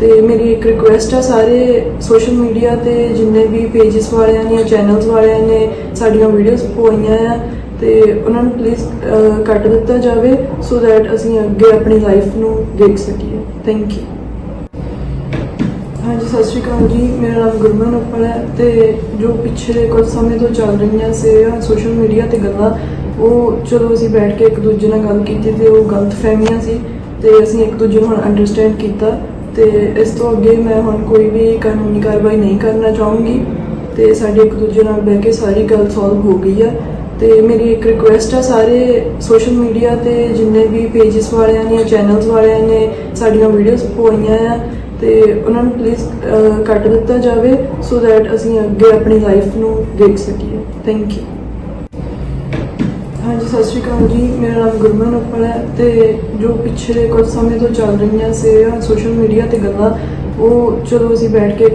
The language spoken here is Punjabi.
ਤੇ ਮੇਰੀ ਇੱਕ ਰਿਕੁਐਸਟ ਆ, ਸਾਰੇ ਸੋਸ਼ਲ ਮੀਡੀਆ ਤੇ ਜਿੰਨੇ ਵੀ ਪੇजेस ਵਾਲਿਆਂ ਨੇ ਚੈਨਲਸ ਵਾਲਿਆਂ ਨੇ ਸਾਡੀਆਂ ਵੀਡੀਓਜ਼ ਪਵਾਈਆਂ ਆ, ਤੇ ਉਹਨਾਂ ਨੂੰ ਪਲੀਜ਼ ਕੱਟ ਦਿੱਤਾ ਜਾਵੇ ਸੋ ਦੈਟ ਅਸੀਂ ਅੱਗੇ ਆਪਣੀ ਲਾਈਫ ਨੂੰ ਦੇਖ ਸਕੀਏ। ਥੈਂਕ ਯੂ ਹਾਂਜੀ, ਸਤਿ ਸ਼੍ਰੀ ਅਕਾਲ ਜੀ। ਮੇਰਾ ਨਾਮ ਗੁਰਮਨ ਉੱਪਲ ਹੈ ਤੇ ਜੋ ਪਿਛਲੇ ਕੁਝ ਸਮੇਂ ਤੋਂ ਚੱਲ ਰਹੀਆਂ ਸੀ ਸੋਸ਼ਲ ਮੀਡੀਆ ਤੇ ਗੱਲਾਂ, ਉਹ ਚਲੋ ਅਸੀਂ ਬੈਠ ਕੇ ਇੱਕ ਦੂਜੇ ਨਾਲ ਗੱਲ ਕੀਤੀ ਤੇ ਉਹ ਗਲਤ ਫਹਿਮੀਆਂ ਸੀ ਤੇ ਅਸੀਂ ਇੱਕ ਦੂਜੇ ਨੂੰ ਹੁਣ ਅੰਡਰਸਟੈਂਡ ਕੀਤਾ। ਤੇ ਇਸ ਤੋਂ ਅੱਗੇ ਮੈਂ ਹੁਣ ਕੋਈ ਵੀ ਕਾਨੂੰਨੀ ਕਾਰਵਾਈ ਨਹੀਂ ਕਰਨਾ ਚਾਹੂੰਗੀ ਤੇ ਸਾਡੇ ਇੱਕ ਦੂਜੇ ਨਾਲ ਬਹਿ ਕੇ ਸਾਰੀ ਗੱਲ ਸੋਲਵ ਹੋ ਗਈ ਆ। ਤੇ ਮੇਰੀ ਇੱਕ ਰਿਕੁਐਸਟ ਆ, ਸਾਰੇ ਸੋਸ਼ਲ ਮੀਡੀਆ ਤੇ ਜਿੰਨੇ ਵੀ ਪੇजेस ਵਾਲਿਆਂ ਨੇ ਚੈਨਲਸ ਵਾਲਿਆਂ ਨੇ ਸਾਡੀਆਂ ਵੀਡੀਓਜ਼ ਪਵਾਈਆਂ ਆ, ਤੇ ਉਹਨਾਂ ਨੂੰ ਪਲੀਜ਼ ਕੱਟ ਦਿੱਤਾ ਜਾਵੇ ਸੋ ਦੈਟ ਅਸੀਂ ਅੱਗੇ ਆਪਣੀ ਲਾਈਫ ਨੂੰ ਦੇਖ ਸਕੀਏ। ਥੈਂਕ ਯੂ ਹਾਂਜੀ, ਸਤਿ ਸ਼੍ਰੀ ਅਕਾਲ ਜੀ। ਮੇਰਾ ਨਾਮ ਗੁਰਮਨ ਉੱਪਲ ਹੈ ਤੇ ਜੋ ਪਿਛਲੇ ਕੁਝ ਸਮੇਂ ਤੋਂ ਚੱਲ ਰਹੀਆਂ ਸੀ ਸੋਸ਼ਲ ਮੀਡੀਆ ਤੇ ਗੱਲਾਂ, ਉਹ ਚਲੋ ਅਸੀਂ ਬੈਠ ਕੇ